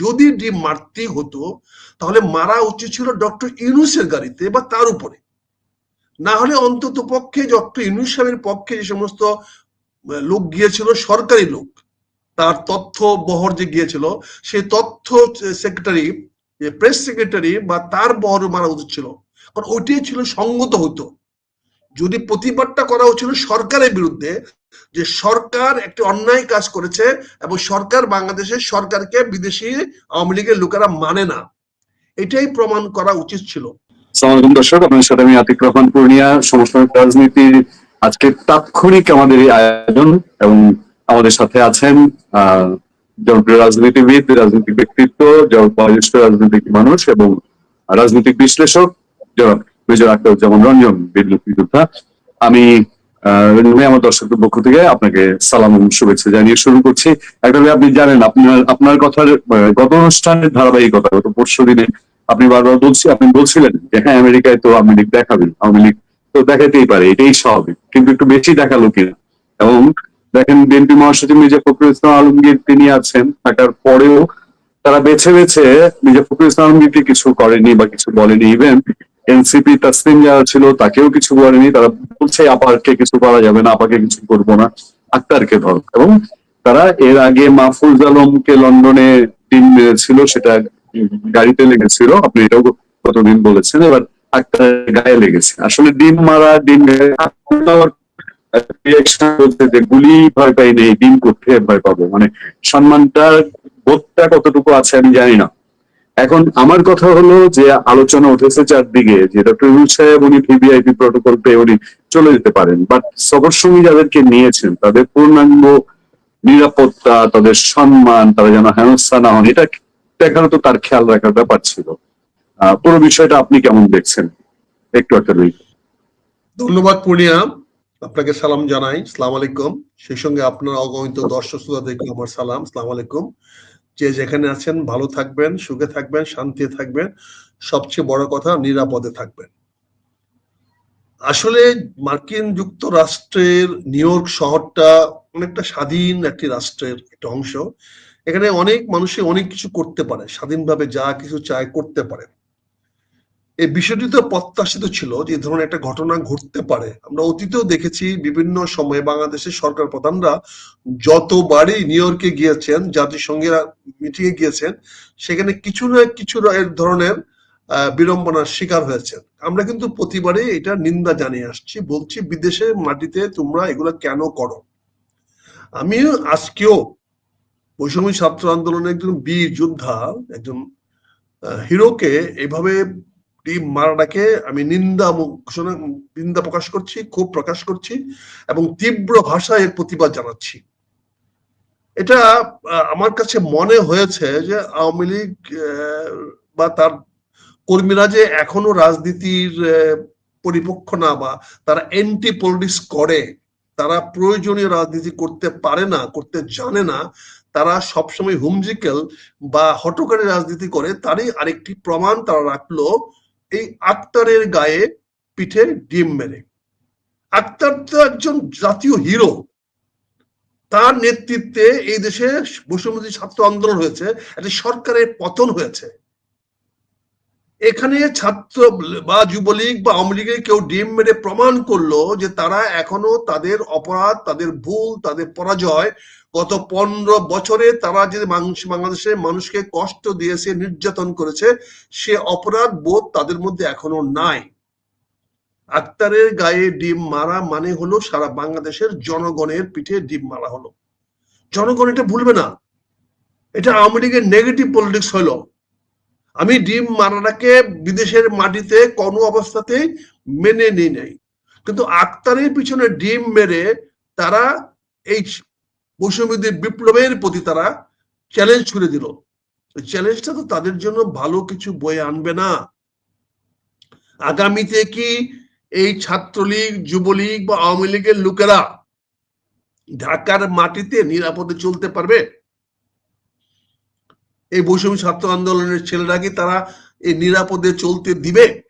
যদি ডিম মারতেই হতো, তাহলে মারা উচিত ছিল ডক্টর ইউনুসের গাড়িতে বা তার উপরে। না হলে অন্তত পক্ষে ডক্টর ইউনুস সাহেবের পক্ষে যে সমস্ত লোক গিয়েছিল, সরকারি লোক, তার তথ্য বহর যে গিয়েছিল সেই তথ্য সেক্রেটারি প্রেস সেক্রেটারি বা তার বহর মারা উচিত ছিল। কারণ ওইটাই ছিল সঙ্গত হতো। যদি প্রতিবাদটা করা হচ্ছিল সরকারের বিরুদ্ধে যে সরকার একটি অন্যায় কাজ করেছে এবং সরকার বাংলাদেশের সরকারকে বিদেশি আওয়ামী লীগের লোকেরা মানে না। এটাই প্রমাণ করা উচিত ছিল। সালামালাইকুম দর্শক আপনার সাথে আমি আতিক রহমান পূর্ণিয়া সমসাময়িক রাজনীতির আজকে তাৎক্ষণিক আমাদের এই আয়োজন এবং আমাদের সাথে আছেন জনপ্রিয় রাজনীতিবিদ, রাজনৈতিক ব্যক্তিত্ব বয়োজ্যেষ্ঠ রাজনৈতিক মানুষ এবং রাজনৈতিক বিশ্লেষক জনাব মেজর আখতারুজ্জামান রঞ্জন বীর মুক্তিযোদ্ধা আমি আমার দর্শকদের পক্ষ থেকে আপনাকে সালাম শুভেচ্ছা জানিয়ে শুরু করছি। একটা আপনি জানেন, আপনার আপনার কথার গত অনুষ্ঠানের ধারাবাহিকতা গত পরশু দিনে আপনি বারবার বলছি, আপনি বলছিলেন যে হ্যাঁ আমেরিকায় তো আওয়ামী লীগ দেখাবেন আওয়ামী লীগ তো দেখাতেই পারে, এটাই স্বাভাবিক, কিন্তু একটু বেশি দেখাল কিনা? এবং দেখেন, বিএনপি মহাসচিব মির্জা ফখরুল ইসলাম আলমগীর তিনি আছেন, থাকার পরেও তারা বেছে বেছে মির্জা ফখরুল ইসলাম আলমগীরকে কিছু করেনি বা কিছু বলেনি ইভেন এনসিপি তাসলিম যারা ছিল, তাকেও কিছু বলেনি। তারা বলছে আপাকে কিছু করা যাবে না, আপাকে কিছু করব না। আক্তারকে ধর। এবং তারা এর আগে মাহফুজ আলমকে লন্ডনে টিম মেরেছিল সেটা গাড়িতে লেগেছিল। আপনি এটাও কতদিন বলেছেন, এবার আক্তার গায়ে লেগেছে। আসলে ডিম মারা, ডিম যে গুলি ভয় পাই নেই, ডিম করতে ভয় পাবো? মানে সম্মানটা বোধটা কতটুকু আছে আমি জানি না। এখন আমার কথা হলো যে আলোচনা উঠেছে চারদিকে, যে ডক্টর ইউনুস সাহেব উনি ভিভিআইপি প্রটোকল পেয়ে উনি চলে যেতে পারেন। বাট সবার সঙ্গে যাদেরকে নিয়েছেন, তাদের পূর্ণাঙ্গ নিরাপত্তা, তাদের সম্মান, তারা যেন হেনস্থা না হন, এটা দেখানো তো তার খেয়াল রাখার ব্যাপার ছিল। পুরো বিষয়টা আপনি কেমন দেখছেন? একটু একটা ধন্যবাদ পূর্ণিয়া, আপনাকে সালাম জানাই। সালাম আলাইকুম। সেই সঙ্গে আপনার অগণিত দর্শক শ্রোতাদেরকে আমার সালাম। সালাম আলাইকুম। যে যেখানে আছেন, ভালো থাকবেন, সুখে থাকবেন, শান্তিতে থাকবেন। সবচেয়ে বড় কথা, নিরাপদে থাকবেন। আসলে মার্কিন যুক্তরাষ্ট্রের নিউ ইয়র্ক শহরটা অনেকটা স্বাধীন একটি রাষ্ট্রের একটা অংশ। এখানে অনেক মানুষে অনেক কিছু করতে পারে, স্বাধীনভাবে যা কিছু চায় করতে পারে। এই বিষয়টি তো প্রত্যাশিত ছিল যে ধরনের একটা ঘটনা ঘটতে পারে। আমরা অতীতেও দেখেছি বিভিন্ন সময়ে বাংলাদেশের সরকার প্রধানরা যতবারই নিউ ইয়র্কে গিয়েছেন, জাতিসংঘের মিটিং এ গিয়েছেন, সেখানে কিছু না কিছু এর ধরনের বিড়ম্বনার শিকার হয়েছেন। আমরা কিন্তু প্রতিবারই এটা নিন্দা জানিয়ে আসছি, বলছি বিদেশের মাটিতে তোমরা এগুলো কেন করো? আমি আজকেও বৈষম্য ছাত্র আন্দোলনের একজন বীর যোদ্ধা, একজন হিরোকে এভাবে টিম মারাটাকে আমি নিন্দা ঘোষণা, নিন্দা প্রকাশ করছি, ক্ষোভ প্রকাশ করছি, এবং তীব্র ভাষায় এর প্রতিবাদ জানাচ্ছি। এটা আমার কাছে মনে হয়েছে যে আওয়ামী লীগ বা তার কর্মীরা যে এখনও রাজনীতির পরিপক্ষ না বা তারা এন্টি পলিটিক্স করে, তারা প্রয়োজনীয় রাজনীতি করতে পারে না, করতে জানে না, তারা সবসময় হুমজিক্যাল বা হটকারী রাজনীতি করে, তারই আরেকটি প্রমাণ তারা রাখল এই আক্তারের গায়ে পিঠে ডিম মেরে। আক্তার তো একজন জাতীয় হিরো। তার নেতৃত্বে এই দেশে বৈষম্যী ছাত্র আন্দোলন হয়েছে, একটা সরকারের পতন হয়েছে। এখানে ছাত্র বা যুবলীগ বা আওয়ামী লীগের কেউ ডিম মেরে প্রমাণ করল যে তারা এখনও তাদের অপরাধ, তাদের ভুল, তাদের পরাজয় গত পনেরো বছরে তারা যে বাংলাদেশের মানুষকে কষ্ট দিয়েছে নির্যাতন করেছে, সে অপরাধ বোধ তাদের মধ্যে এখনও নাই। আক্তারের গায়ে ডিম মারা মানে হলো সারা বাংলাদেশের জনগণের পিঠে ডিম মারা হলো। জনগণ এটা ভুলবে না। এটা আওয়ামী লীগের নেগেটিভ পলিটিক্স হলো। আমি ডিম মারাটাকে বিদেশের মাটিতে কোনো অবস্থাতেই মেনে নিই নাই। কিন্তু আক্তারের পিছনে ডিম মেরে তারা এই বৈষম্যদের বিপ্লবের প্রতি তারা চ্যালেঞ্জ ছুড়ে দিল। চ্যালেঞ্জটা তো তাদের জন্য ভালো কিছু বয়ে আনবে না। আগামীতে কি এই ছাত্রলীগ, যুবলীগ বা আওয়ামী লীগের লোকেরা ঢাকার মাটিতে নিরাপদে চলতে পারবে? এই বৈষম্য ছাত্র আন্দোলনের ছেলেরা কি তারা এই নিরাপদে চলতে দিবে?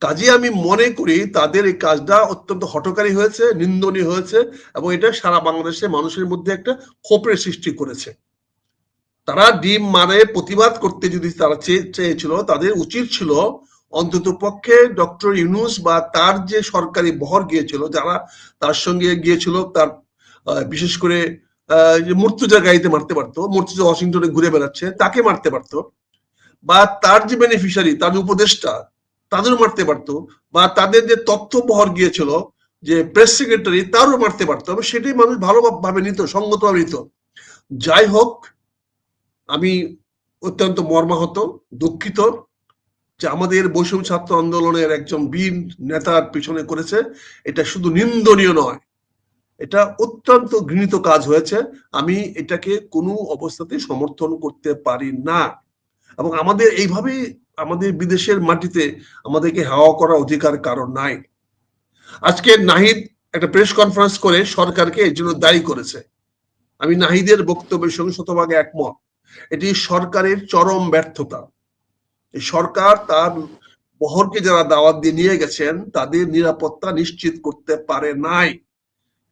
কাজে আমি মনে করি তাদের এই কাজটা অত্যন্ত হটকারী হয়েছে, নিন্দনীয় হয়েছে এবং এটা সারা বাংলাদেশে মানুষের মধ্যে একটা ক্ষোভের সৃষ্টি করেছে। তারা ডিম মারে প্রতিবাদ করতে যদি তারা চেয়ে- চেয়েছিল, তাদের উচিত ছিল অন্তত পক্ষে ডক্টর ইউনুস বা তার যে সরকারি বহর গিয়েছিল, যারা তার সঙ্গে গিয়েছিল, তার বিশেষ করে আহ, যে মূর্তুজা গাড়িতে মারতে পারতো মূর্তুজা ওয়াশিংটনে ঘুরে বেড়াচ্ছে তাকে মারতে পারতো বা তার যে বেনিফিশিয়ারি তার উপদেষ্টা তাদেরও মারতে পারতো বা তাদের যে তথ্য বহর গিয়েছিল যে প্রেস সেক্রেটারি তারও মারতে পারতো। তবে সেটাই মানুষ ভালোভাবে নিত সঙ্গতভাবে নিত। যাই হোক আমি অত্যন্ত মর্মাহত দুঃখিত যে আমাদের বৈষম্য ছাত্র আন্দোলনের একজন বীর নেতার পিছনে করেছে। এটা শুধু নিন্দনীয় নয় এটা অত্যন্ত ঘৃণিত কাজ হয়েছে। আমি এটাকে কোনো অবস্থাতে সমর্থন করতে পারি না। এবং আমাদের এইভাবেই আমাদের বিদেশের মাটিতে আমাদেরকে হাওয়া করার অধিকার কারণ নাই। আজকে নাহিদ একটা প্রেস কনফারেন্স করে সরকারকে এর জন্য দায়ী করেছে। আমি নাহিদের বক্তব্যের সঙ্গে শতভাগে একমত। এটি সরকারের চরম ব্যর্থতা। সরকার তার বহরকে যারা দাওয়াত দিয়ে নিয়ে গেছেন, তাদের নিরাপত্তা নিশ্চিত করতে পারে নাই।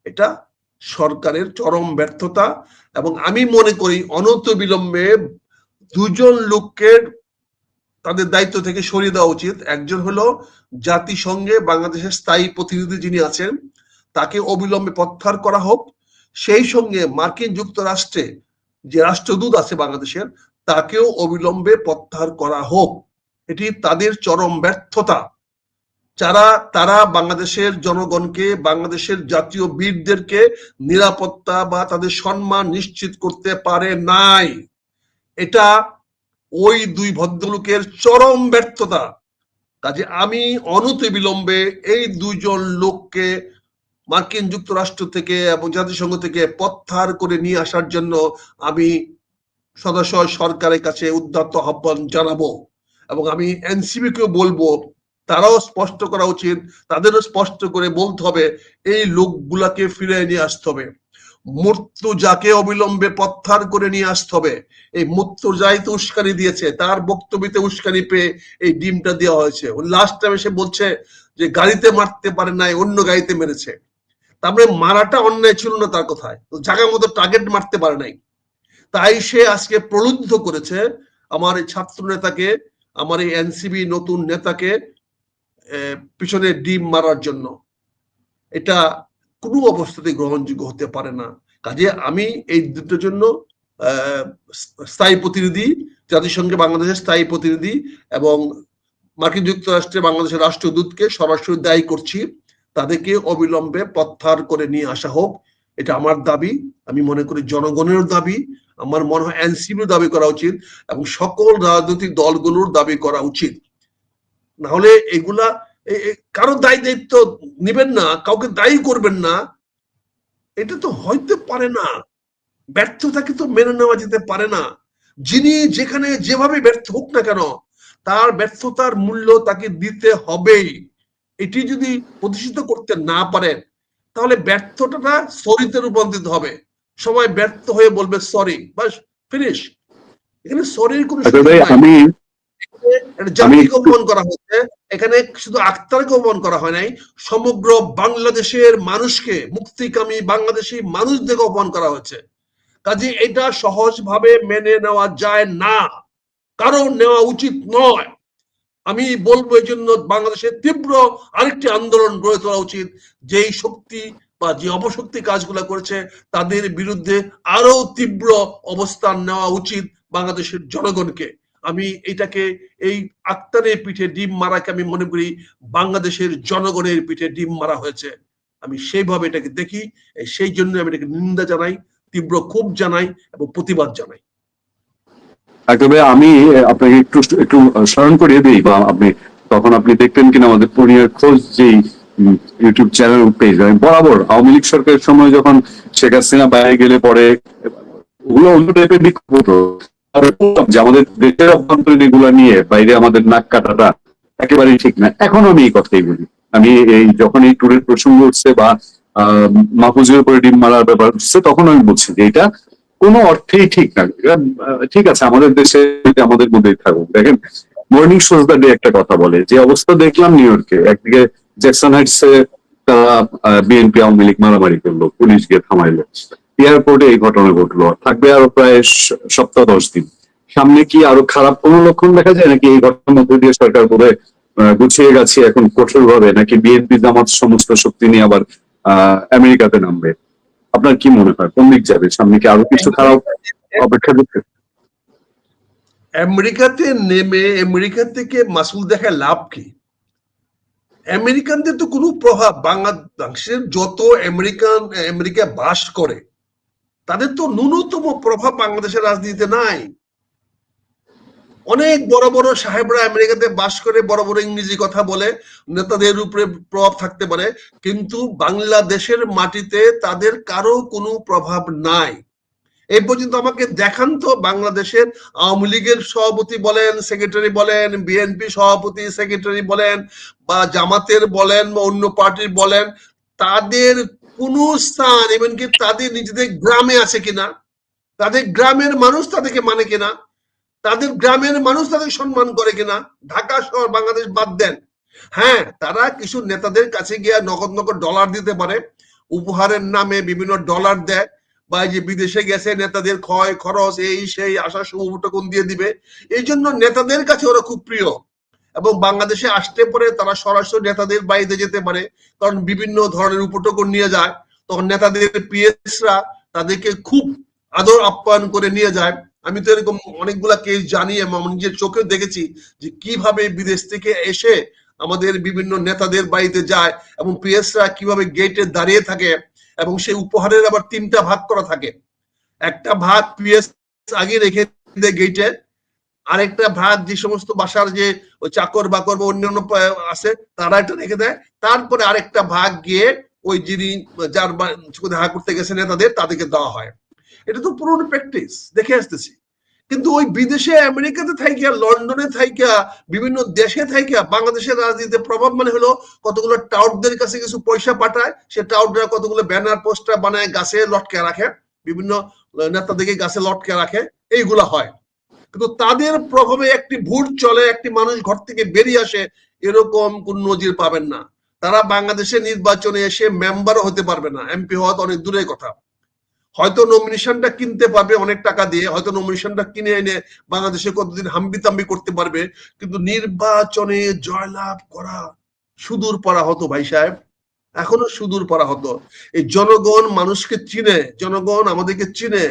এটা সরকারের চরম ব্যর্থতা এবং আমি মনে করি অনত বিলম্বে দুজন লোককে তাদের দায়িত্ব থেকে সরিয়ে দেওয়া উচিত। একজন হলো জাতিসংঘে বাংলাদেশের স্থায়ী প্রতিনিধি যিনি আছেন, তাকে অবিলম্বে প্রত্যাহার করা হোক। সেই সঙ্গে মার্কিন যুক্তরাষ্ট্রে যে রাষ্ট্রদূত আছে বাংলাদেশের, তাকেও অবিলম্বে প্রত্যাহার করা হোক। এটি তাদের চরম ব্যর্থতা। যারা, তারা বাংলাদেশের জনগণকে, বাংলাদেশের জাতীয় বীরদেরকে নিরাপত্তা বা তাদের সম্মান নিশ্চিত করতে পারে নাই। এটা ওই দুই ভদ্রলোকের চরম ব্যর্থতা। কাজে আমি অনতি বিলম্বে এই দুইজন লোককে মার্কিন যুক্তরাষ্ট্র থেকে এবং জাতিসংঘ থেকে প্রত্যাহার করে নিয়ে আসার জন্য আমি সদস্য সরকারের কাছে উদ্যত আহ্বান জানাব এবং আমি এনসিবি কেও বলব তারাও স্পষ্ট করা উচিত, তাদেরও স্পষ্ট করে বলতে হবে, এই লোকগুলাকে ফিরে নিয়ে আসতে হবে। মৃত্যু যাকে অবিলম্বে প্রত্যাহার করে নিয়ে আসতে হবে। এই মৃত্যু যাই তো উস্কানি দিয়েছে, তার বক্তব্যতে উস্কানি পেয়ে এই ডিমটা দেওয়া হয়েছে। লাস্ট টাইম এসে বলছে যে, গাড়িতে মারতে পারে নাই, অন্য গাড়িতে মেরেছে। তারপরে মারাটা অন্যায় ছিল না তার কথায়। তো জায়গা মতো টার্গেট মারতে পারে নাই। তাই সে আজকে প্রলুব্ধ করেছে, আমার এই ছাত্র নেতাকে, আমার এই এনসিবি নতুন নেতাকে পিছনে ডিম মারার জন্য। এটা কোনো অবস্থাতে গ্রহণযোগ্য হতে পারে না। কাজে আমি এই দুটোর জন্য স্থায়ী প্রতিনিধি, জাতিসংঘে বাংলাদেশের স্থায়ী প্রতিনিধি এবং মার্কিন যুক্তরাষ্ট্রে বাংলাদেশের রাষ্ট্রদূতকে সরাসরি দায়ী করছি। তাদেরকে অবিলম্বে প্রত্যাহার করে নিয়ে আসা হোক। এটা আমার দাবি। আমি মনে করি জনগণের দাবি। আমার মনে হয় এনসিবির দাবি করা উচিত এবং সকল রাজনৈতিক দলগুলোর দাবি করা উচিত। না হলে এগুলা কারও দায়ী দায়িত্ব নিবেন না কাউকে দায়ী করবেন না এটা তো হইতে পারে না। ব্যর্থতাকে তো মেনে নেওয়া যেতে পারে না। যিনি যেখানে যেভাবে ব্যর্থ হোক না কেন তার ব্যর্থতার মূল্য তাকে দিতে হবেই। এটি যদি প্রতিষ্ঠিত করতে না পারেন তাহলে ব্যর্থতাটা সরিতে রূপান্তরিত হবে। সবাই ব্যর্থ হয়ে বলবে সরি। বাস ফিনিশ। এখানে সরির কোনো আচ্ছা আমি জাতিকে অপমান করা হয়েছে। এখানে শুধু আক্তারকে অপমান করা হয় নাই সমগ্র বাংলাদেশের মানুষকে মুক্তিকামী বাংলাদেশি মানুষদেরকে অপমান করা হয়েছে। কাজে এটা সহজভাবে মেনে নেওয়া যায় না। কারণ নেওয়া উচিত নয়। আমি বলব এই জন্য বাংলাদেশের তীব্র আরেকটি আন্দোলন গড়ে তোলা উচিত যেই শক্তি বা যে অপশক্তি কাজগুলো করেছে তাদের বিরুদ্ধে আরও তীব্র অবস্থান নেওয়া উচিত বাংলাদেশের জনগণকে। আমি এটাকে এই আক্তারের পিঠে ডিম মারাকে আমি মনে করি বাংলাদেশের জনগণের পিঠে ডিম মারা হয়েছে। আমি সেইভাবে এটাকে দেখি সেই জন্য আমি এটাকে নিন্দা জানাই, তীব্র ক্ষোভ জানাই এবং প্রতিবাদ জানাই। তবে আমি আপনাকে একটু একটু স্মরণ করিয়ে দিই, বা আপনি তখন আপনি দেখতেন কিনা আমাদের পূর্ণিয়ার খোঁজ, যেই ইউটিউব চ্যানেল পেজ বরাবর আওয়ামী লীগ সরকারের সময় যখন শেখ হাসিনা বাইরে গেলে পরে ওগুলো অন্য টাইপের বিক্ষোভ আমাদের দেশের অভ্যন্তরীণ এগুলো নিয়ে বাইরে আমাদের নাক কাটাটা একেবারেই ঠিক না। এখন আমি এই কথাই বলি। আমি এই যখন এই ট্যুরের প্রসঙ্গ উঠছে বা মাহফুজের উপরে ডিম মারার ব্যাপার উঠছে, তখন আমি বলছি যে এটা কোনো অর্থেই ঠিক না। ঠিক আছে, আমাদের দেশে আমাদের মধ্যেই থাকুক। দেখেন মর্নিং শোজ দ্য ডে একটা কথা বলে, যে অবস্থা দেখলাম নিউ ইয়র্কে একদিকে জ্যাকসন হাইটসে তারা বিএনপি আওয়ামী লীগ মারামারি করল, পুলিশ গিয়ে থামাইলো। এয়ারপোর্টে এই ঘটনা ঘটলো। থাকবে আরও প্রায় সপ্তাহ দশ দিন। সামনে কি আরও খারাপ কোনো লক্ষণ দেখা যায়? নাকি এই ঘটনার মধ্যে দিয়ে সরকার বোধ গুছিয়ে গেছে এখন কঠোর ভাবে নাকি বিএনপি, জামাত সমস্ত শক্তি নিয়ে আবার আমেরিকাতে নামবে? আপনার কি মনে হয়? কোন দিক যাবে? সামনে কি আরও কিছু খারাপ অপেক্ষা দিচ্ছে আমেরিকাতে নেমে, আমেরিকা থেকে মাসুল দেখায় লাভ কি? আমেরিকানদের তো কোনো প্রভাব বাংলাদেশের যত আমেরিকান আমেরিকা বাস করে তাদের তো ন্যূনতম প্রভাব বাংলাদেশের রাজনীতিতে নাই। অনেক বড় বড় সাহেবরা আমেরিকাতে বাস করে বড় বড় ইংরেজি কথা বলে, নেতাদের উপরে প্রভাব থাকতে পারে, কিন্তু বাংলাদেশের মাটিতে তাদের কারও কোনো প্রভাব নাই। এই পর্যন্ত আমাকে দেখান তো বাংলাদেশের আওয়ামী লীগের সভাপতি বলেন, সেক্রেটারি বলেন, বিএনপি সভাপতি, সেক্রেটারি বলেন, বা জামাতের বলেন, বা অন্য পার্টির বলেন, তাদের কোন স্থান এমনকি তাদের নিজেদের গ্রামে আছে কিনা, তাদের গ্রামের মানুষ তাদেরকে মানে কিনা, তাদের গ্রামের মানুষ তাদের সম্মান করে কিনা, ঢাকা শহর বাংলাদেশ বাদ দেন। হ্যাঁ তারা কিছু নেতাদের কাছে গিয়ে নগদ নগদ ডলার দিতে পারে, উপহারের নামে বিভিন্ন ডলার দেয়, বা যে বিদেশে গেছে নেতাদের ক্ষয় খরচ, এই, সেই আশা শুভ দিয়ে দিবে? এই জন্য নেতাদের কাছে ওরা খুব প্রিয়। এবং বাংলাদেশে আসতে পরে তারা সরাসরি নেতাদের বাড়িতে যেতে পারে। কারণ বিভিন্ন ধরনের উপটকন নিয়ে যায়। তখন নেতাদের পিএসরা তাদেরকে খুব আদর আপ্যায়ন করে নিয়ে যায়। আমি তো এরকম অনেকগুলা কেস জানি এবং নিজের চোখে দেখেছি যে কীভাবে বিদেশ থেকে এসে আমাদের বিভিন্ন নেতাদের বাড়িতে যায় এবং পিএসরা কীভাবে গেটে দাঁড়িয়ে থাকে এবং সেই উপহারের আবার তিনটা ভাগ করা থাকে। একটা ভাগ পিএস আগে রেখে দেয় গেটে আরেকটা ভাগ যে সমস্ত বাসার যে ওই চাকর বাকর বা অন্যান্য আছে, তারা একটা রেখে দেয়। তারপরে আরেকটা ভাগ গিয়ে ওই যিনি যার দেখা করতে গেছে নেতাদের তাদেরকে দেওয়া হয়। এটা তো পুরনো প্র্যাকটিস দেখে আসতেছি। কিন্তু ওই বিদেশে, আমেরিকাতে থাইকা, লন্ডনে থাইকা, বিভিন্ন দেশে থাইকা, বাংলাদেশের রাজনীতিতে প্রভাব মানে হলো কতগুলো টাউটদের কাছে কিছু পয়সা পাঠায়, সে টাউটরা কতগুলো ব্যানার, পোস্টার বানায়, গাছে লটকে রাখে, বিভিন্ন নেতাদেরকে গাছে লটকে রাখে, এইগুলা হয়। কিন্তু তাদের প্রভাবে একটি ভোট চলে, একটি মানুষ ঘর থেকে বেরিয়ে আসে, এরকম কোন নজির পাবেন না। তারা বাংলাদেশে নির্বাচনে এসে মেম্বারও হতে পারবে না। এমপি হওয়া তো অনেক দূরের কথা। হয়তো নমিনেশনটা কিনতে পারবে অনেক টাকা দিয়ে, হয়তো নমিনেশনটা কিনে এনে বাংলাদেশে কতদিন হাম্বি তাম্বি করতে পারবে। কিন্তু নির্বাচনে জয়লাভ করা সুদূর পড়া হতো ভাই সাহেব। এখনও সুদূর পড়া হতো এই জনগণ মানুষকে চিনে, জনগণ আমাদেরকে চিনে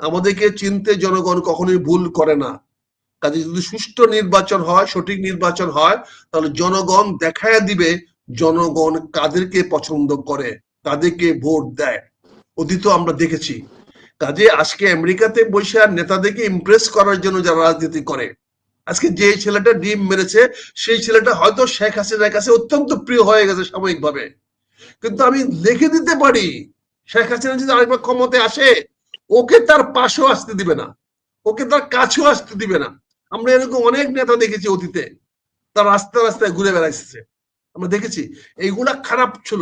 আমাদেরকে চিনতে জনগণ কখনোই ভুল করে না। কাজে যদি সুষ্ঠু নির্বাচন হয়, সঠিক নির্বাচন হয়, তাহলে জনগণ দেখায় দিবে জনগণ কাদেরকে পছন্দ করে, কাদেরকে ভোট দেয়। অতীত আমরা দেখেছি। কাজে আজকে আমেরিকাতে বসে আর নেতাদেরকে ইমপ্রেস করার জন্য যারা রাজনীতি করে, আজকে যে ছেলেটা ডিম মেরেছে, সেই ছেলেটা হয়তো শেখ হাসিনার কাছে অত্যন্ত প্রিয় হয়ে গেছে সাময়িকভাবে। কিন্তু আমি লিখে দিতে পারি, শেখ হাসিনা যদি আরেকবার ক্ষমতায় আসে ওকে তার পাশেও আসতে দিবে না। ওকে তার কাছেও আসতে দিবে না। আমরা এরকম অনেক নেতা দেখেছি অতীতে। তার রাস্তায় রাস্তায় ঘুরে বেড়াইছে। আমরা দেখেছি, এইগুলা খারাপ ছিল।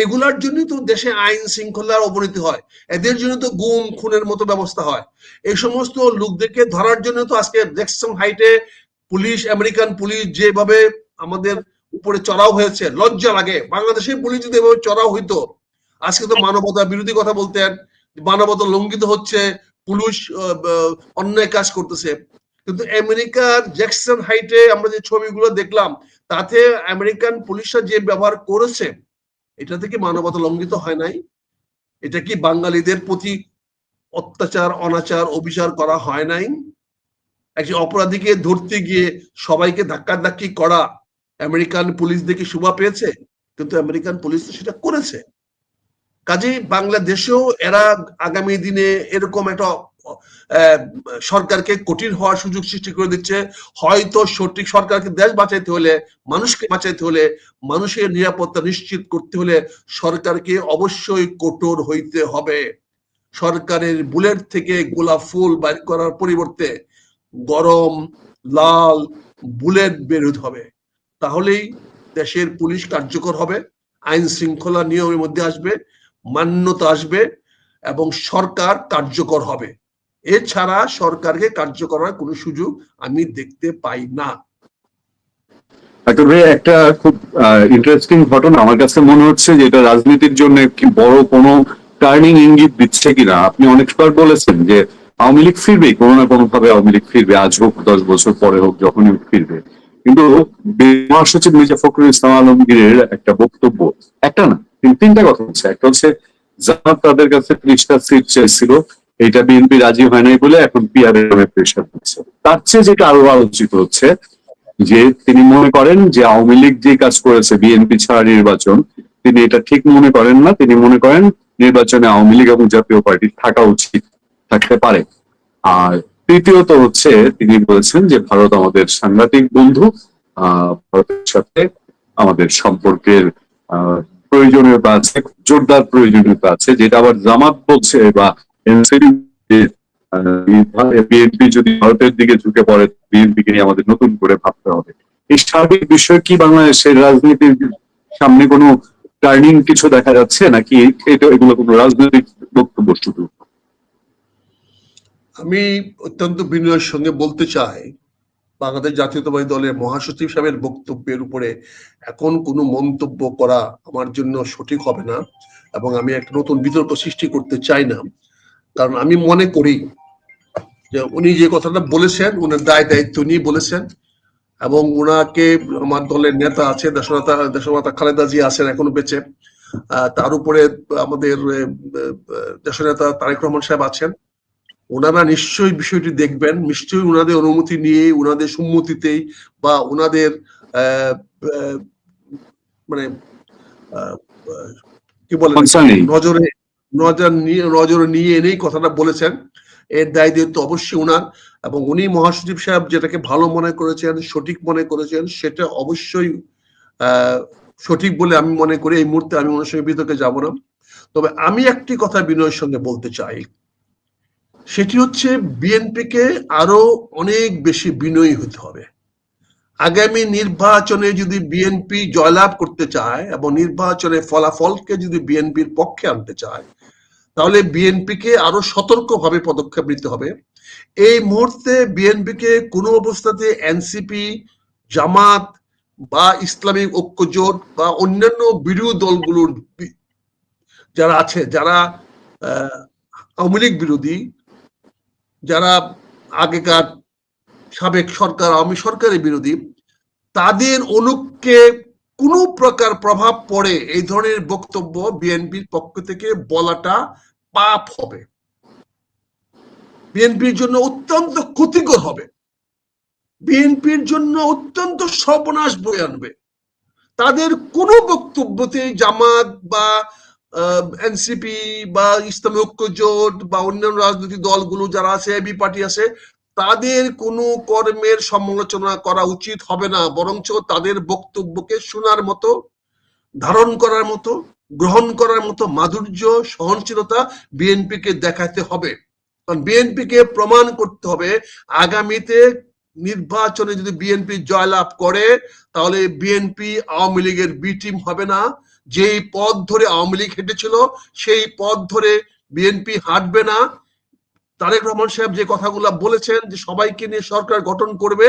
এইগুলার জন্যই তো দেশে আইন শৃঙ্খলার অবনতি হয়। এদের জন্য তো গুম, খুনের মতো ব্যবস্থা হয়। এই সমস্ত লোকদেরকে ধরার জন্য তো আজকে জ্যাকসন হাইটে পুলিশ, আমেরিকান পুলিশ যেভাবে আমাদের উপরে চড়াও হয়েছে লজ্জা লাগে বাংলাদেশের পুলিশ যদি এভাবে চড়াও হইতো, আজকে তো মানবতা বিরোধী কথা বলতেন মানবতা লঙ্ঘিত হচ্ছে, পুলিশ অন্যায় কাজ করতেছে। কিন্তু আমেরিকার জ্যাকসন হাইটে আমরা যে ছবিগুলো দেখলাম, তাতে আমেরিকান পুলিশরা যে ব্যবহার করেছে, এটা থেকে মানবতা লঙ্ঘিত হয় নাই। এটা কি বাঙালিদের প্রতি অত্যাচার, অনাচার, অবিচার করা হয় নাই? একজন অপরাধীকে ধরতে গিয়ে সবাইকে ধাক্কা ধাক্কি করা আমেরিকান পুলিশ দেখে শোভা পেয়েছে? কিন্তু আমেরিকান পুলিশ তো সেটা করেছে। কাজেই বাংলাদেশেও এরা আগামী দিনে এরকম একটা সরকারকে কঠিন হওয়ার সুযোগ সৃষ্টি করে দিচ্ছে। হয়তো সঠিক সরকারকে দেশ বাঁচাইতে হলে, মানুষকে বাঁচাইতে হলে, মানুষের নিরাপত্তা নিশ্চিত করতে হলে সরকারকে অবশ্যই কঠোর হইতে হবে। সরকারের বুলেট থেকে গোলাপ ফুল বাইর করার পরিবর্তে গরম, লাল বুলেট বের হতে হবে। তাহলেই দেশের পুলিশ কার্যকর হবে, আইন শৃঙ্খলা নিয়মের মধ্যে আসবে। মান্যতা আসবে এবং সরকার কার্যকর হবে। এছাড়া সরকারকে কার্যকর করার কোনো সুযোগ আমি দেখতে পাই না। একটা খুব ইন্টারেস্টিং ঘটনা। আমার কাছে মনে হচ্ছে যে এটা রাজনীতির জন্য কি বড় কোনো টার্নিং ইঙ্গিত দিচ্ছে কিনা। আপনি অনেকবার বলেছেন যে আওয়ামী লীগ ফিরবে, কোনো না কোনো ভাবে আওয়ামী লীগ ফিরবে, আজ হোক, দশ বছর পরে হোক, যখনই ফিরবে। কিন্তু মহাসচিব মির্জা ফখরুল ইসলাম আলমগীরের একটা বক্তব্য, একটা না তিনটা কথা হচ্ছে। একটা হচ্ছে, জামাত তাদের কাছে ত্রিশটা সিট চেয়েছিল এটা বিএনপি রাজি হয় নাই বলে এখন পিআর এর প্রেশার দিচ্ছে। তার চেয়ে যেটা আরও আলোচিত হচ্ছে, যে তিনি মনে করেন যে আওয়ামী লীগ যে কাজ করেছে বিএনপি ছাড়া নির্বাচন, তিনি এটা ঠিক মনে করেন না। তিনি মনে করেন নির্বাচনে আওয়ামী লীগ এবং জাতীয় পার্টি থাকা উচিত, থাকতে পারে। আর তৃতীয়ত হচ্ছে, তিনি বলেছেন যে ভারত আমাদের সাংঘাতিক বন্ধু, আহ, ভারতের সাথে আমাদের সম্পর্কের প্রয়োজনীয়তা আছে, জোরদার প্রয়োজনীয়তা আছে, যেটা আবার জামাত বলছে বা বিএনপি যদি ভারতের দিকে ঝুঁকে পড়ে বিএনপি কে নিয়ে আমাদের নতুন করে ভাবতে হবে। এই সার্বিক বিষয় কি বাংলাদেশের রাজনীতির সামনে কোনো টার্নিং কিছু দেখা যাচ্ছে? নাকি এটা, এগুলো কোনো রাজনৈতিক বক্তব্য শুধু? আমি অত্যন্ত বিনয়ের সঙ্গে বলতে চাই বাংলাদেশ জাতীয়তাবাদী দলের মহাসচিব সাহেবের বক্তব্যের উপরে এখন কোনো মন্তব্য করা আমার জন্য সঠিক হবে না এবং আমি একটা নতুন বিতর্ক সৃষ্টি করতে চাই না। কারণ আমি মনে করি যে উনি যে কথাটা বলেছেন, উনার দায় দায়িত্ব নিয়ে বলেছেন এবং উনাকে আমার দলের নেতা আছে দেশনেতা দেশনেতা খালেদা জিয়া আছেন এখনও বেঁচে। তার উপরে আমাদের দেশনেতা তারেক রহমান সাহেব আছেন। ওনারা নিশ্চয়ই বিষয়টি দেখবেন নিশ্চয়ই ওনাদের অনুমতি নিয়ে ওনাদের সম্মতিতেই বা ওনাদের মানে কি বলে নজরে নজর নিয়ে নজরে নিয়ে এনেই কথাটা বলেছেন। এর দায় দায়িত্ব অবশ্যই ওনার এবং উনি মহাসচিব সাহেব যেটাকে ভালো মনে করেছেন সঠিক মনে করেছেন সেটা অবশ্যই আহ, সঠিক বলে আমি মনে করি। এই মুহূর্তে আমি ওনার সঙ্গে বিতর্কে যাব না। তবে আমি একটি কথা বিনয়ের সঙ্গে বলতে চাই। সেটি হচ্ছে বিএনপিকে আরও অনেক বেশি বিনয়ী হতে হবে। আগামী নির্বাচনে যদি বিএনপি জয়লাভ করতে চায় এবং নির্বাচনের ফলাফলকে যদি বিএনপির পক্ষে আনতে চায়, তাহলে বিএনপিকে আরও সতর্কভাবে পদক্ষেপ নিতে হবে। এই মুহূর্তে বিএনপিকে কোনো অবস্থাতে এনসিপি, জামাত বা ইসলামিক ঐক্যজোট বা অন্যান্য বিরোধী দলগুলোর যারা আছে, যারা আওয়ামী লীগ বিরোধী যারা আগেকার সাবেক সরকার, আওয়ামী সরকারের বিরোধী, তাদের অনুককে কোনো প্রকার প্রভাব পড়ে এই ধরনের বক্তব্য বিএনপির পক্ষ থেকে বলাটা পাপ হবে। বিএনপির জন্য অত্যন্ত ক্ষতিকর হবে। বিএনপির জন্য অত্যন্ত সর্বনাশ বয়ে আনবে। তাদের কোনো বক্তব্যতে জামাত বা এনসিপি বা ইসলামী ঐক্য জোট বা অন্যান্য রাজনৈতিক দলগুলো যারা আছে এবি পার্টি আছে, তাদের কোনো কর্মের সমালোচনা করা উচিত হবে না। বরঞ্চ তাদের বক্তব্যকে শোনার মতো, ধারণ করার মতো, গ্রহণ করার মতো মাধুর্য, সহনশীলতা বিএনপিকে দেখাতে হবে। কারণ বিএনপিকে প্রমাণ করতে হবে, আগামীতে নির্বাচনে যদি বিএনপি জয়লাভ করে, তাহলে বিএনপি আওয়ামী লীগের বি টিম হবে না। যেই পথ ধরে আওয়ামী লীগ হেঁটেছিল, সেই পথ ধরে বিএনপি হাঁটবে না। তারেক রহমান সাহেব যে কথাগুলো বলেছেন যে সবাইকে নিয়ে সরকার গঠন করবে,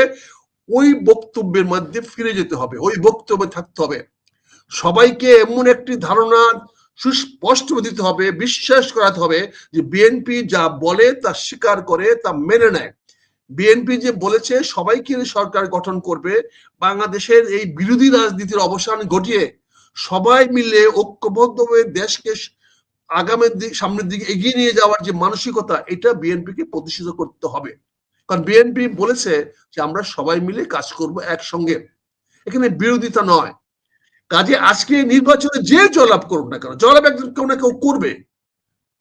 ওই বক্তব্যের মধ্যে ফিরে যেতে হবে, ওই বক্তব্যে থাকতে হবে। সবাইকে এমন একটি ধারণা সুস্পষ্ট দিতে হবে, বিশ্বাস করাতে হবে যে বিএনপি যা বলে তা স্বীকার করে, তা মেনে নেয়। বিএনপি যে বলেছে সবাইকে সরকার গঠন করবে, বাংলাদেশের এই বিরোধী রাজনীতির অবসান ঘটিয়ে সবাই মিলে ঐক্যবদ্ধ হয়ে দেশকে আগামীর দিক সামনের দিকে এগিয়ে নিয়ে যাওয়ার যে মানসিকতা, এটা বিএনপিকে প্রতিষ্ঠিত করতে হবে। কারণ বিএনপি বলেছে যে আমরা সবাই মিলে কাজ করব একসঙ্গে। এখানে বিরোধিতা নয়। কাজে আজকে নির্বাচনে যে জয়লাভ করুক না কেন, জয়লাভ একজন কেউ না কেউ করবে।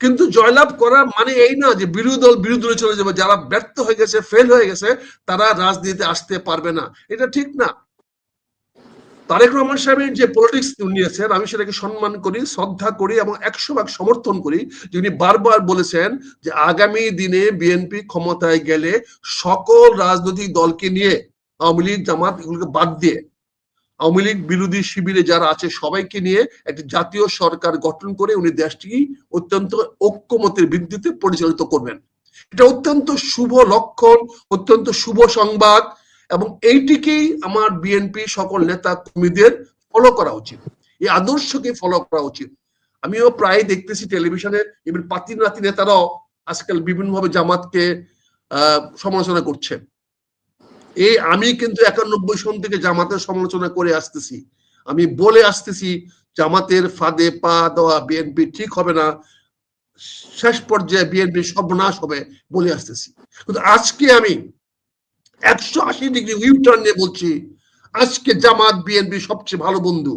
কিন্তু জয়লাভ করার মানে এই না যে বিরোধী দল বিরোধী দলে চলে যাবে, যারা ব্যর্থ হয়ে গেছে ফেল হয়ে গেছে, তারা রাজনীতিতে আসতে পারবে না। এটা ঠিক না। তারেক রহমান সাহেবের যে পলিটিক্স নিয়েছেন, আমি সেটাকে সম্মান করি, শ্রদ্ধা করি এবং একশো ভাগ সমর্থন করি। যিনি বারবার বলেছেন যে আগামী দিনে বিএনপি ক্ষমতায় গেলে সকল রাজনৈতিক দলকে নিয়ে আওয়ামী লীগ, জামাত এগুলোকে বাদ দিয়ে আওয়ামী লীগ বিরোধী শিবিরে যারা আছে সবাইকে নিয়ে একটি জাতীয় সরকার গঠন করে উনি দেশটি অত্যন্ত ঐক্যমতের ভিত্তিতে পরিচালিত করবেন। এটা অত্যন্ত শুভ লক্ষণ, অত্যন্ত শুভ সংবাদ। এবং এইটিকেই আমার বিএনপি সকল নেতা কর্মীদের ফলো করা উচিত। এই আদর্শকে ফলো করা উচিত। আমিও প্রায় দেখতেছি টেলিভিশনে ইভেন পাতি নাতি নেতারাও আজকাল বিভিন্নভাবে জামাতকে সমালোচনা করছে। এই আমি কিন্তু একানব্বই সন থেকে জামাতের সমালোচনা করে আসতেছি। আমি বলে আসতেছি, জামাতের ফাঁদে পা দেওয়া বিএনপি ঠিক হবে না। শেষ পর্যায়ে বিএনপি সর্বনাশ হবে বলে আসতেছি। কিন্তু আজকে আমি একশো আশি ডিগ্রি ইউটার্ন বলছি, আজকে জামাত বিএনপি সবচেয়ে ভালো বন্ধু।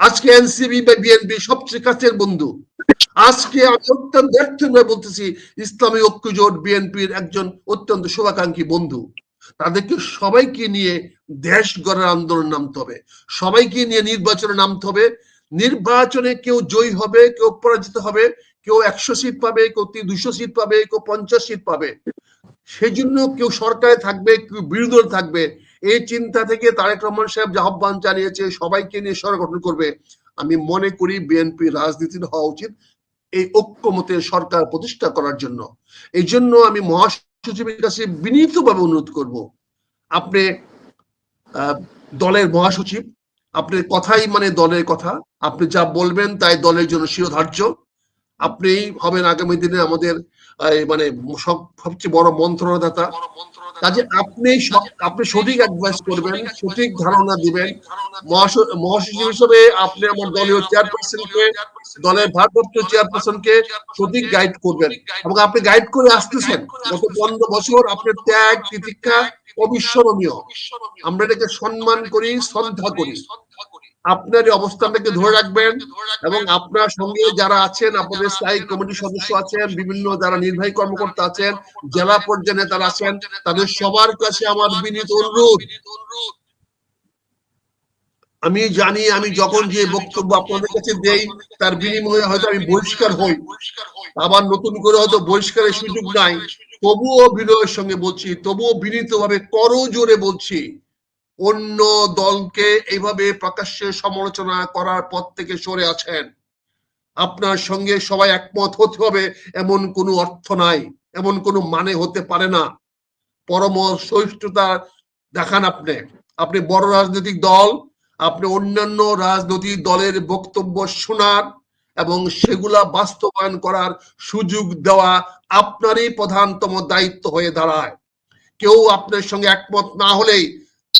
আজকে এনসিবি বা বিএনপি সবচেয়ে কাছের বন্ধু। আজকে আমি অত্যন্ত ব্যর্থভাবে বলতেছি, ইসলামী ঐক্য জোট বিএনপির একজন অত্যন্ত শুভাকাঙ্ক্ষী বন্ধু। তাদেরকে সবাইকে নিয়ে দেশ গড়ার আন্দোলন নামতে হবে। সবাইকে নিয়ে নির্বাচনে নামতে হবে। নির্বাচনে কেউ জয়ী হবে, কেউ পরাজিত হবে, কেউ একশো সিট পাবে, কেউ দুশো সিট পাবে, কেউ পঞ্চাশ সিট পাবে। সেই জন্য কেউ সরকারে থাকবে, কেউ বিরোধী থাকবে। এই চিন্তা থেকে তারেক রহমান সাহেব যে আহ্বান জানিয়েছে, সবাইকে নিয়ে সরকার গঠন করবে, আমি মনে করি বিএনপি রাজনীতির হওয়া উচিত এই ঐক্যমতের সরকার প্রতিষ্ঠা করার জন্য। এই জন্য আমি মহাসচিবের কাছে বিনীতভাবে অনুরোধ করব, আপনি দলের মহাসচিব আপনার কথাই মানে দলের কথা, আপনি যা বলবেন তাই দলের জন্য শিরোধার্য। আপনি হবেন আগামী দিনে আমাদের মানে সব- সবচেয়ে বড় মন্ত্রণাদাতা। কাজে আপনি আপনি সঠিক অ্যাডভাইস করবেন, সঠিক ধারণা দিবেন। মহাসচিব হিসেবে আপনি আমার দলীয় চেয়ারপারসনকে দলের ভারপ্রাপ্ত চেয়ারপারসনকে সঠিক গাইড করবেন। এবং আপনি গাইড করে আসতেছেন। গত পনেরো বছর আপনার ত্যাগ, তিতিক্ষা অবিস্মরণীয়। আমরা এটাকে সম্মান করি, শ্রদ্ধা করি। আপনার এই অবস্থানটাকে ধরে রাখবেন এবং আপনার সঙ্গে যারা আছেন আপনাদের স্থায়ী কমিটির সদস্য আছেন বিভিন্ন যারা নির্বাহী কর্মকর্তা আছেন জেলা পর্যায়ে নেতারা আছেন তাদের সবার কাছে আমার বিনীত অনুরোধ। আমি জানি আমি যখন যে বক্তব্য আপনাদের কাছে দেই তার বিনিময়ে হয়তো আমি বহিষ্কার হই। আবার নতুন করে হয়তো বহিষ্কারের সুযোগ নাই। তবুও বিনয়ের সঙ্গে বলছি তবুও বিনীতভাবে করজোরে বলছি অন্য দলকে এইভাবে প্রকাশ্যে সমালোচনা করার পথ থেকে সরে আছেন। আপনার সঙ্গে সবাই একমত হতে হবে, এমন কোনো অর্থ নাই, এমন কোনো মানে হতে পারে না। পরম সহিষ্ণুতা দেখান আপনি। আপনি বড় রাজনৈতিক দল, আপনি অন্যান্য রাজনৈতিক দলের বক্তব্য শোনার এবং সেগুলা বাস্তবায়ন করার সুযোগ দেওয়া আপনারই প্রধানতম দায়িত্ব হয়ে দাঁড়ায়। কেউ আপনার সঙ্গে একমত না হলেই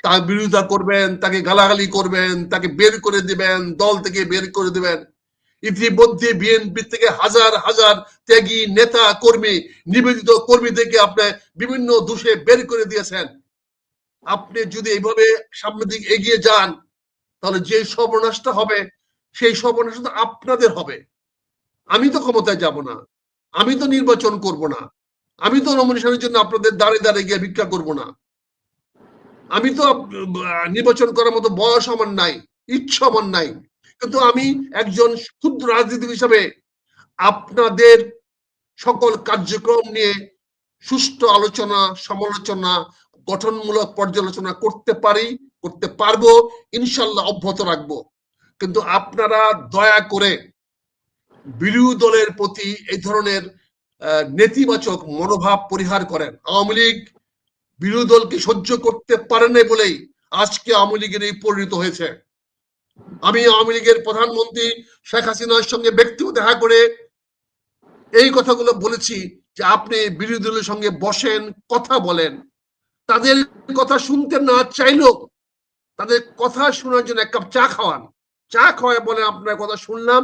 তার বিরোধিতা করবেন, তাকে গালাগালি করবেন, তাকে বের করে দিবেন, দল থেকে বের করে দিবেন। ইতিমধ্যে বিএনপি থেকে হাজার হাজার ত্যাগী নেতা, কর্মী, নিবেদিত কর্মীদেরকে আপনি বিভিন্ন দোষে বের করে দিয়েছেন। আপনি যদি এইভাবে সামনের দিকে এগিয়ে যান, তাহলে যে সর্বনাশটা হবে, সেই সর্বনাশটা আপনাদের হবে। আমি তো ক্ষমতায় যাব না। আমি তো নির্বাচন করব না। আমি তো নমিনেশনের জন্য আপনাদের দাঁড়িয়ে দাঁড়িয়ে গিয়ে ভিক্ষা করব না। আমি তো নির্বাচন করার মতো বয়স আমার নাই, ইচ্ছা আমার নাই। কিন্তু আমি একজন ক্ষুদ্র রাজনীতিক হিসাবে আপনাদের সকল কার্যক্রম নিয়ে সুষ্ঠু আলোচনা, সমালোচনা, গঠনমূলক পর্যালোচনা করতে পারি, করতে পারব, ইনশাল্লাহ অব্যাহত রাখব। কিন্তু আপনারা দয়া করে বিরোধী দলের প্রতি এই ধরনের নেতিবাচক মনোভাব পরিহার করেন। আওয়ামী লীগ বিরোধী দলকে সহ্য করতে পারে নাই বলেই আজকে আওয়ামী লীগের এই পরিণত হয়েছে। আমি আওয়ামী লীগের প্রধানমন্ত্রী শেখ হাসিনার সঙ্গে ব্যক্তিগত দেখা করে এই কথাগুলো বলেছি যে আপনি বিরোধী দলের সঙ্গে বসেন, কথা বলেন। তাদের কথা শুনতে না চাইলেও তাদের কথা শোনার জন্য এক কাপ চা খাওয়ান। চা খাওয়ায় বলে, আপনার কথা শুনলাম,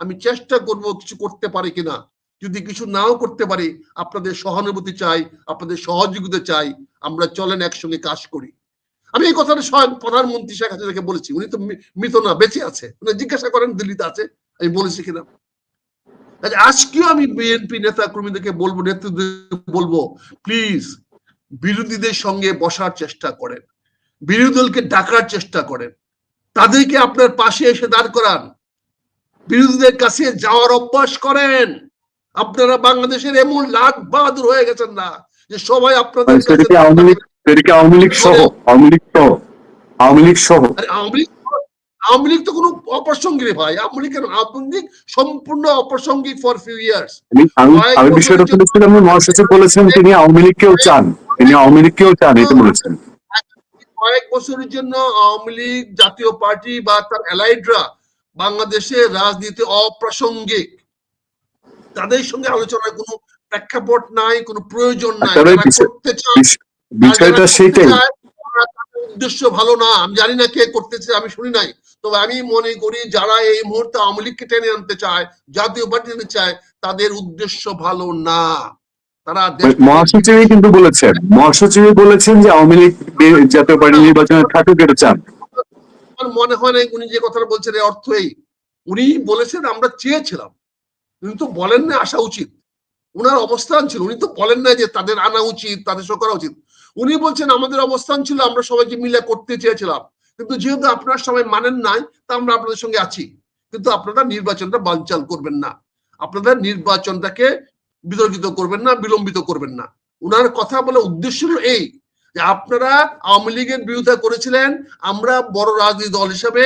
আমি চেষ্টা করব কিছু করতে পারি কিনা। যদি কিছু নাও করতে পারি, আপনাদের সহানুভূতি চাই, আপনাদের সহযোগিতা চাই, আমরা চলেন একসঙ্গে কাজ করি। আমি এই কথাটা স্বয়ং প্রধানমন্ত্রী শেখ হাসিনাকে বলেছি, উনি তো মৃত না, বেঁচে আছে। উনি জিজ্ঞাসা করেন, দিল্লিতে আছে? আমি বলেছি কিনা। আজকেও আমি বিএনপি নেতা কর্মীদেরকে বলব নেতৃত্ব বলব প্লিজ বিরোধীদের সঙ্গে বসার চেষ্টা করেন। বিরোধী দলকে ডাকার চেষ্টা করেন। তাদেরকে আপনার পাশে এসে দাঁড় করান। বিরোধীদের কাছে যাওয়ার অভ্যাস করেন। আপনারা বাংলাদেশের এমন লাখ বাহাদুর হয়ে গেছেন না যে সবাই আপনাদের আওয়ামী লীগ সহ আওয়ামী লীগ সহ? আওয়ামী লীগ সহ। আওয়ামী লীগ আওয়ামী লীগ তো কোনো অপ্রাসঙ্গিক ভাই। আওয়ামী লীগ কেন আওয়ামী লীগ সম্পূর্ণ অপ্রাসঙ্গিক ফর ফিউ ইয়ার্স আমি বিষয়টা শুনেছিলাম মহাসচিব বলেছেন তিনি আওয়ামী লীগকেও চান। তিনি আওয়ামী লীগকেও চান এটা বলেছেন। কয়েক বছরের জন্য আওয়ামী লীগ জাতীয় পার্টি বা তার অ্যালাইডরা বাংলাদেশের রাজনীতি অপ্রাসঙ্গিক। তাদের সঙ্গে আলোচনার কোনো প্রেক্ষাপট নাই কোনো প্রয়োজন নাই। করতে চায়। বিষয়টা সেটাই উদ্দেশ্য ভালো না। আমি জানি না কে করতেছে আমি শুনি নাই। তবে আমি মনে করি যারা এই মুহূর্তে আওয়ামী লীগকে টেনে আনতে চায় জাতীয় পার্টি টেনে চায় তাদের উদ্দেশ্য ভালো না। তারা মহাসচিবই কিন্তু বলেছেন। মহাসচিবই বলেছেন যে আওয়ামী লীগ জাতীয় পার্টি নির্বাচনে থাকুক এটা চান। আমার মনে হয় না উনি যে কথাটা বলছেন এর অর্থ এই। উনি বলেছেন আমরা চেয়েছিলাম। উনি তো বলেন না আসা উচিত। উনার অবস্থান ছিল, উনি তো বলেন না যে তাদের আনা উচিত, তাদের সব করা উচিত। উনি বলছেন, আমাদের অবস্থান ছিল, আমরা সবাইকে মিলে করতে চেয়েছিলাম। কিন্তু যেহেতু আপনারা সবাই মানেন নাই, তা আমরা আপনাদের সঙ্গে আছি। কিন্তু আপনারা নির্বাচনটা বানচাল করবেন না। আপনাদের নির্বাচনটাকে বিতর্কিত করবেন না, বিলম্বিত করবেন না। উনার কথা বলে উদ্দেশ্য হলো এই, যে আপনারা আওয়ামী লীগের বিরোধিতা করেছিলেন, আমরা বড় রাজনৈতিক দল হিসেবে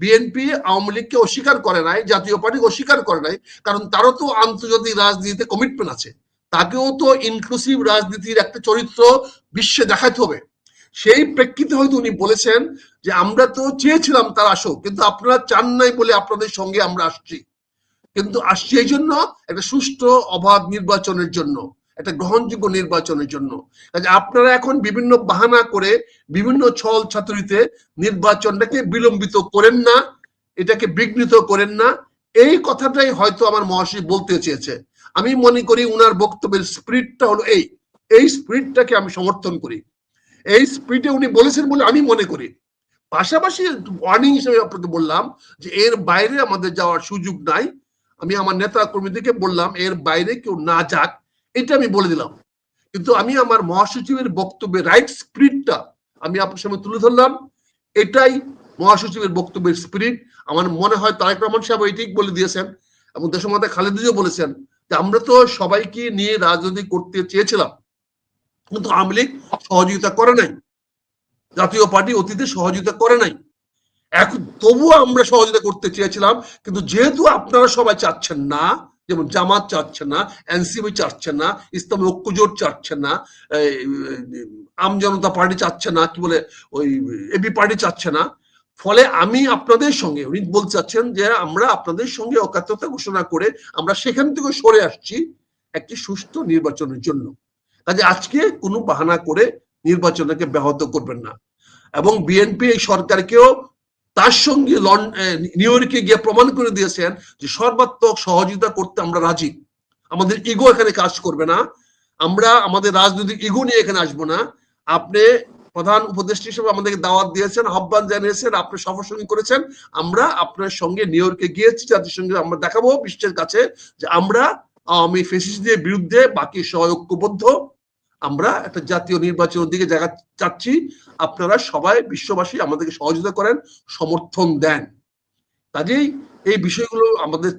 বিএনপি আওয়ামী লীগকে অস্বীকার করে নাই, জাতীয় পার্টি অস্বীকার করে নাই, কারণ তারও তো আন্তর্জাতিক রাজনীতিতে কমিটমেন্ট আছে। তাকেও তো ইনক্লুসিভ রাজনীতির একটা চরিত্র বিশ্বে দেখাতে হবে। সেই প্রেক্ষিতে হয়তো উনি বলেছেন যে, আমরা তো চেয়েছিলাম তার আসুক, কিন্তু আপনারা চান নাই বলে আপনাদের সঙ্গে আমরা আসছি। কিন্তু আসছি এই জন্য একটা সুষ্ঠু অবাধ নির্বাচনের জন্য। একটা গ্রহণযোগ্য নির্বাচনের জন্য। আপনারা এখন বিভিন্ন বাহানা করে বিভিন্ন ছল ছাতুরিতে নির্বাচনটাকে বিলম্বিত করেন না, এটাকে বিঘ্নিত করেন না। এই কথাটাই হয়তো আমার মহাশয় বলতে চেয়েছে। আমি মনে করি উনার বক্তব্যের স্পিরিটটা হলো এই। এই স্পিরিটটাকে আমি সমর্থন করি। এই স্পিরিটে উনি বলেছেন বলে আমি মনে করি। পাশাপাশি ওয়ার্নিং হিসেবে আপনাকে বললাম যে এর বাইরে আমাদের যাওয়ার সুযোগ নাই। আমি আমার নেতা কর্মীদেরকে বললাম, এর বাইরে কেউ না যাক। এটা আমি বলে দিলাম। কিন্তু আমি আমার মহাসচিবের বক্তব্যের রাইট স্পিরিটটা আমি আপনার সামনে তুলে ধরলাম। এটাই মহাসচিবের বক্তব্যের স্পিরিট আমার মনে হয় তারেক রহমান সাহেব এটাই বলে দিয়েছেন এবং দেশমাতা খালেদিও বলেছেন যে আমরা তো সবাইকে নিয়ে রাজনীতি করতে চেয়েছিলাম, কিন্তু আওয়ামী লীগ সহযোগিতা করে নাই। জাতীয় পার্টি অতীতে সহযোগিতা করে নাই। এখন তবুও আমরা সহযোগিতা করতে চেয়েছিলাম, কিন্তু যেহেতু আপনারা সবাই চাচ্ছেন না যেমন জামাত চাচ্ছে না, এনসিপি চাচ্ছেন না, ইসলামী ঐক্যজোট চাচ্ছেন না আম জনতা পার্টি চাচ্ছে না, কি বলে, ওই এবি পার্টি চাচ্ছে না। ফলে আমি আপনাদের সঙ্গে, উনি বলতে চাচ্ছেন যে আমরা আপনাদের সঙ্গে অকাত্যতা ঘোষণা করে আমরা সেখান থেকে সরে আসছি একটি সুষ্ঠু নির্বাচনের জন্য। কাজে আজকে কোনো বাহানা করে নির্বাচনকে ব্যাহত করবেন না। এবং বিএনপি এই সরকারকেও তার সঙ্গে নিউ ইয়র্কে গিয়ে প্রমাণ করে দিয়েছেন যে সর্বাত্মক সহযোগিতা করতে আমরা রাজি। আমাদের ইগো এখানে কাজ করবে না। আমরা আমাদের রাজনৈতিক ইগো নিয়ে এখানে আসব না। আপনি প্রধান উপদেষ্টা হিসেবে আমাদেরকে দাওয়াত দিয়েছেন, আহ্বান জানিয়েছেন, আপনি সফর সঙ্গী করেছেন। আমরা আপনার সঙ্গে নিউ ইয়র্কে গিয়েছি জাতির সঙ্গে আমরা দেখাবো বিশ্বের কাছে যে আমরা আওয়ামী ফেসিসদের বিরুদ্ধে বাকি সবাই ঐক্যবদ্ধ। আমরা একটা জাতীয় নির্বাচনের দিকে জায়গা চাচ্ছি, আপনারা সবাই বিশ্ববাসী আমাদেরকে সহযোগিতা করেন, সমর্থন দেন। কাজেই এই বিষয়গুলো আমাদের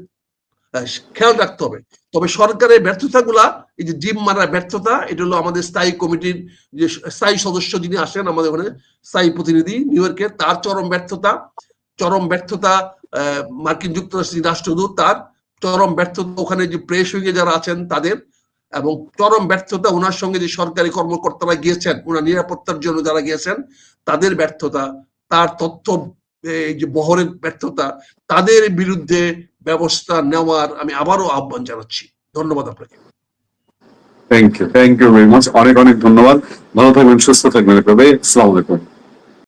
খেয়াল রাখতে হবে। তবে সরকারের ব্যর্থতাগুলা, এই যে জিম মারার ব্যর্থতা, এটা হলো আমাদের স্থায়ী কমিটির যে স্থায়ী সদস্য যিনি আসেন, আমাদের ওখানে স্থায়ী প্রতিনিধি, নিউ ইয়র্কের, তার চরম ব্যর্থতা চরম ব্যর্থতা মার্কিন যুক্তরাষ্ট্রের রাষ্ট্রদূত, তার চরম ব্যর্থতা, ওখানে যে প্রেস উইংয়ে যারা আছেন তাদের এবং চরম ব্যর্থতা ওনার সঙ্গে যে সরকারি কর্মকর্তারা গিয়েছেন, ওনার নিরাপত্তার জন্য যারা গিয়েছেন, তাদের ব্যর্থতা, তার তথ্য, এই যে বহরের ব্যর্থতা, তাদের বিরুদ্ধে ব্যবস্থা নেওয়ার আমি আবারও আহ্বান জানাচ্ছি। ধন্যবাদ আপনাকে। Thank you thank you very much অনেক অনেক ধন্যবাদ। ভালো থাকবেন, সুস্থ থাকবেন। আসসালামু আলাইকুম।